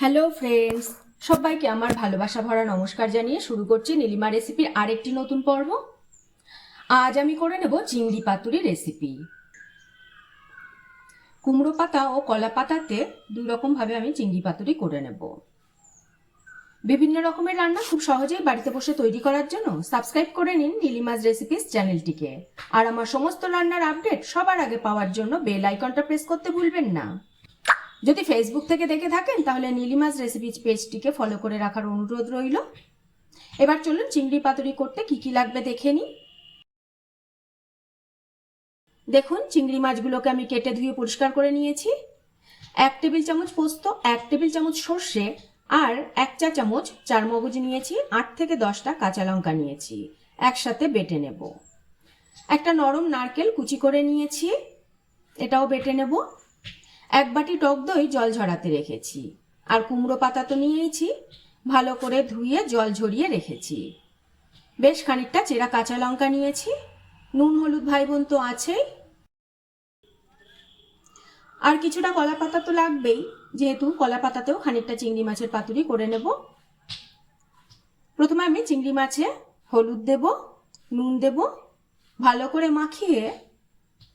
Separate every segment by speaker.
Speaker 1: Hello friends সবাইকে আমার ভালোবাসা ভরা নমস্কার জানিয়ে শুরু করছি নীলিমা রেসিপির আরেকটি নতুন পর্ব। আজ আমি করে নেব চিংড়ি পাতুরি রেসিপি কুমড়ো পাতা ও কলা পাতাতে দুই রকম ভাবে আমি চিংড়ি পাতুরি করে নেব। বিভিন্ন রকমের রান্না খুব সহজেই বাড়িতে বসে তৈরি করার জন্য সাবস্ক্রাইব করে নিন নীলিমাজ রেসিপিস চ্যানেলটিকে আর আমার সমস্ত রান্নার আপডেট সবার আগে পাওয়ার জন্য বেল আইকনটা প্রেস করতে ভুলবেন না। যদি ফেসবুক থেকে দেখে থাকেন, তাহলে নীলিমাস রেসিপিজ পেজটিকে ফলো করে রাখার অনুরোধ রইল। এবার চলুন চিংড়ি পাতুরি করতে কি কি লাগবে দেখে নিই। দেখুন, চিংড়ি মাছগুলোকে আমি কেটে ধুয়ে পরিষ্কার করে নিয়েছি। এক টেবিল চামচ পোস্ত, এক টেবিল চামচ সর্ষে আর এক চা চামচ চার মগজ নিয়েছি। আট থেকে দশটা কাঁচা লঙ্কা নিয়েছি। একসাথে বেটে নেব। একটা নরম নারকেল কুচি করে নিয়েছি। এটাও বেটে নেব। এক বাটি টক দই জল ঝরাতে রেখেছি। আর কুমড়ো পাতা তো নিয়েইছি। ভালো করে ধুয়ে জল ঝরিয়ে রেখেছি। বেশ খানিকটা চেরা কাঁচা লঙ্কা নিয়েছি। নুন, হলুদ ভাই বোন তো আছেই। আর কিছুটা কলা পাতা তো লাগবেই। যেহেতু কলা পাতাতেও খানিকটা চিংড়ি মাছের পাতুরি করে নেব। প্রথমে আমি চিংড়ি মাছে হলুদ দেব, নুন দেব, ভালো করে মাখিয়ে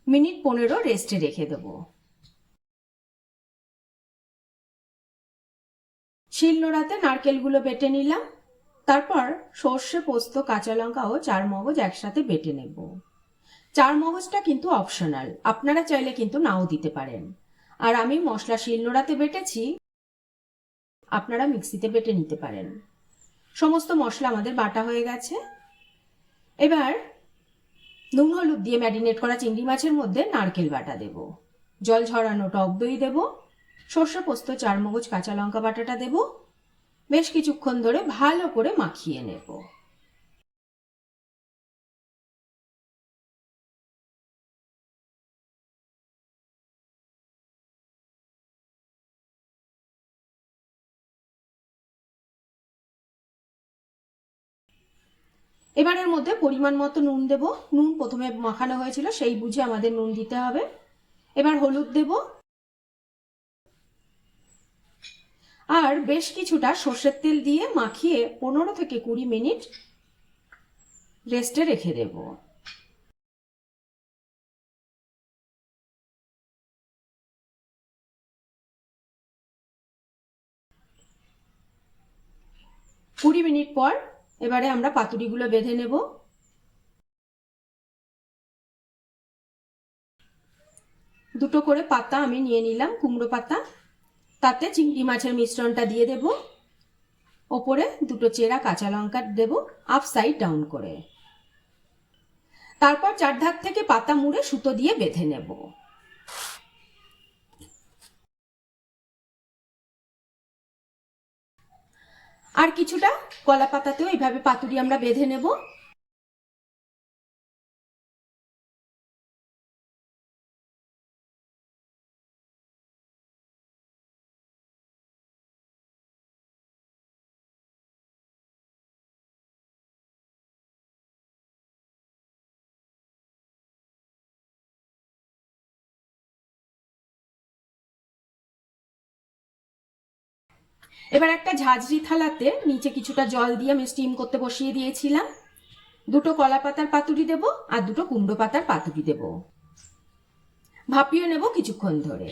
Speaker 1: মিনিট পনেরো রেস্টে রেখে দেবো। শিল নোড়াতে নারকেলগুলো বেটে নিলাম। তারপর সর্ষে, পোস্ত, কাঁচা লঙ্কা ও চার মগজ একসাথে বেটে নেব। চার মগজটা কিন্তু অপশনাল আপনারা চাইলে কিন্তু নাও দিতে পারেন। আর আমি মশলা শিল নোড়াতে বেটেছি, আপনারা মিক্সিতে বেটে নিতে পারেন। সমস্ত মশলা আমাদের বাটা হয়ে গেছে। এবার নুন, হলুদ দিয়ে ম্যারিনেট করা চিংড়ি মাছের মধ্যে নারকেল বাটা দেব। জল ঝরানো টক দই দেবো। সর্ষে পোস্ত চার মগজ কাঁচা লঙ্কা বাটাটা দেব। বেশ কিছুক্ষণ ধরে ভালো করে মাখিয়ে নেব। এবারের মধ্যে পরিমাণ মতো নুন দেব। নুন প্রথমে মাখানো হয়েছিল, সেই বুঝে আমাদের নুন দিতে হবে। এবার হলুদ দেবো। আর বেশ কিছুটা সর্ষের তেল দিয়ে মাখিয়ে পনেরো থেকে কুড়ি মিনিট রেস্টে রেখে দেব। কুড়ি মিনিট পর এবারে আমরা পাতুরিগুলো বেঁধে নেব। দুটো করে পাতা আমি নিয়ে নিলাম, কুমড়ো পাতা। তাতে চিংড়ি মাছের মিশ্রণটা দিয়ে দেব। ওপরে দুটো চেরা কাঁচা লঙ্কা দেব আপ সাইড ডাউন করে। তারপর চারধার থেকে পাতা মুড়ে সুতো দিয়ে বেঁধে নেব। আর কিছুটা কলা পাতাতেও এইভাবে পাতুরি আমরা বেঁধে নেব। এবার একটা ঝাঁঝরি থালাতে নিচে কিছুটা জল দিয়ে আমি স্টিম করতে বসিয়ে দিয়েছিলাম। দুটো কলা পাতার পাতুরি দেব আর দুটো কুমড়ো পাতার পাতুরি দেব। ভাপিয়ে নেব কিছুক্ষণ ধরে।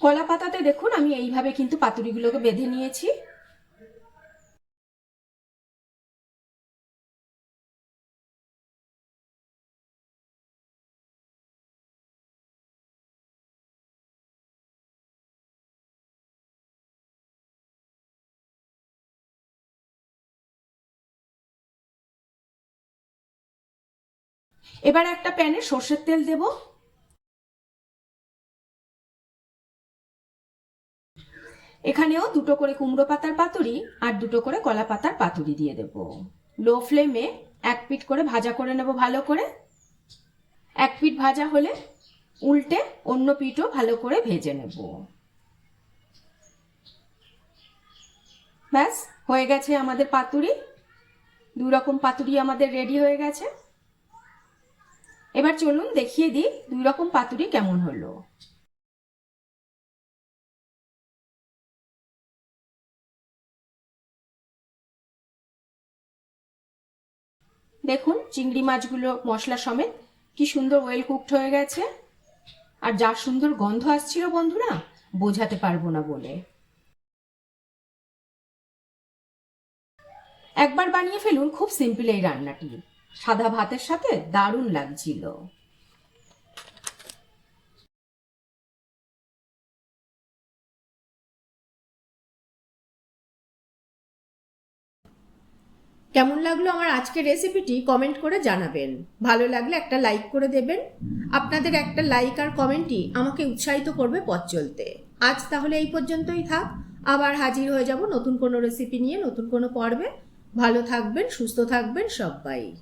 Speaker 1: কলা পাতাতে দেখুন, আমি এইভাবে কিন্তু পাতুরিগুলোকে বেঁধে নিয়েছি। এবার একটা প্যানে সর্ষের তেল দেব। এখানেও দুটো করে কুমড়ো পাতার পাতুরি আর দুটো করে কলা পাতার পাতুরি দিয়ে দেব। লো ফ্লেমে এক পিট করে ভাজা করে নেব ভালো করে। এক পিট ভাজা হলে উল্টে অন্য পিঠও ভালো করে ভেজে নেব। ব্যাস, হয়ে গেছে আমাদের পাতুরি। দুই রকম পাতুরি আমাদের রেডি হয়ে গেছে। এবার চলুন দেখিয়ে দিই দুই রকম পাতুরি কেমন হলো। দেখুন, চিংড়ি মাছগুলো মশলা সমেত কি সুন্দর ওয়েল কুকড হয়ে গেছে। আর যা সুন্দর গন্ধ আসছিল বন্ধুরা, বোঝাতে পারব না বলে। একবার বানিয়ে ফেলুন খুব সিম্পল এই রান্নাটি। সাদা ভাতের সাথে দারুণ লাগছিল। কেমন লাগল আমার আজকের রেসিপিটি কমেন্ট করে জানাবেন। ভালো লাগলে একটা লাইক করে দেবেন। আপনাদের একটা লাইক আর কমেন্টই আমাকে উৎসাহিত করবে পথ চলতে। আজ তাহলে এই পর্যন্তই থাক। আবার হাজির হয়ে যাব নতুন কোনো রেসিপি নিয়ে, নতুন কোনো পর্বে। ভালো থাকবেন, সুস্থ থাকবেন সবাই।